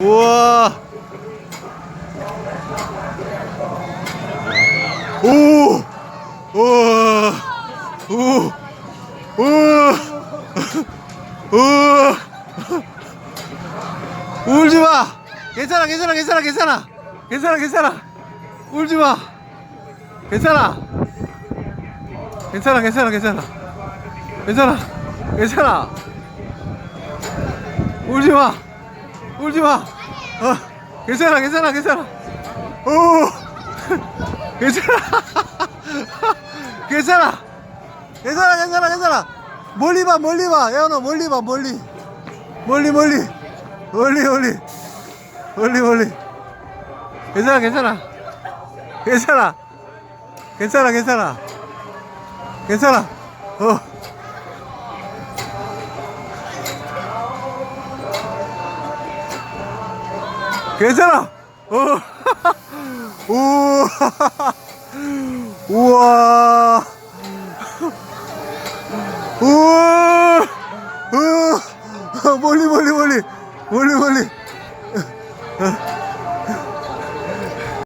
우와. 오. 우와. 오. 우와. 우와. 울지 마. 괜찮아, 괜찮아, 괜찮아, 괜찮아. 괜찮아, 괜찮아. 울지 마. 괜찮아. 괜찮아, 괜찮아, 괜찮아. 괜찮아. 괜찮아. 울지 마. 울지 마. 어, 괜찮아, 괜찮아, 괜찮아. 오, 괜찮아. 괜찮아. 괜찮아, 괜찮아, 괜찮아. 멀리 봐, 멀리 봐. 야, 너 멀리 봐, 멀리. 멀리, 멀리. 멀리, 멀리. 멀리, 멀리. 괜찮아, 괜찮아. 괜찮아. 괜찮아, 괜찮아. 괜찮아. 어. 괜찮아. 어. 오. 우와. 우와. 어. 멀리 멀리 멀리 멀리 멀리. 어.